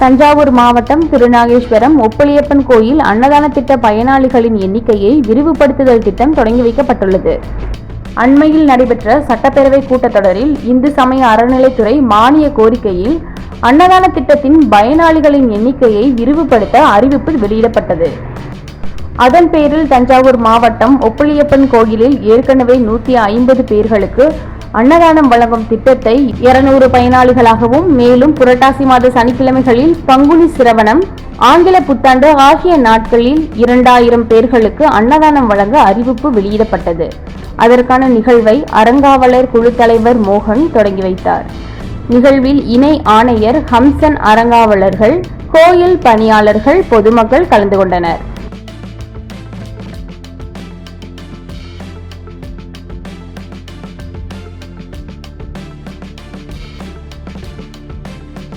தஞ்சாவூர் மாவட்டம் திருநாகேஸ்வரம் ஒப்பளியப்பன் கோயில் அன்னதான திட்ட பயனாளிகளின் எண்ணிக்கையை விரிவுபடுத்துதல் திட்டம் தொடங்கி வைக்கப்பட்டுள்ளது. அண்மையில் நடைபெற்ற சட்டப்பேரவை கூட்டத்தொடரில் இந்து சமய அறநிலைத்துறை மானிய கோரிக்கையில் அன்னதான திட்டத்தின் பயனாளிகளின் எண்ணிக்கையை விரிவுபடுத்த அறிவிப்பு வெளியிடப்பட்டது. அதன் பேரில் தஞ்சாவூர் மாவட்டம் ஒப்பளியப்பன் கோயிலில் ஏற்கனவே நூற்றி ஐம்பது பேர்களுக்கு அன்னதானம் வழங்கும் திட்டத்தை இருநூறு பயனாளிகளாகவும் மேலும் புரட்டாசி மாத சனிக்கிழமைகளில் பங்குனி சிரவணம் ஆங்கில புத்தாண்டு ஆகிய நாட்களில் இரண்டாயிரம் பேர்களுக்கு அன்னதானம் வழங்க அறிவிப்பு வெளியிடப்பட்டது. அதற்கான நிகழ்வை அறங்காவலர் குழு தலைவர் மோகன் தொடங்கி வைத்தார். நிகழ்வில் இணை ஆணையர் ஹம்சன் அறங்காவலர்கள் கோயில் பணியாளர்கள் பொதுமக்கள் கலந்து கொண்டனர்.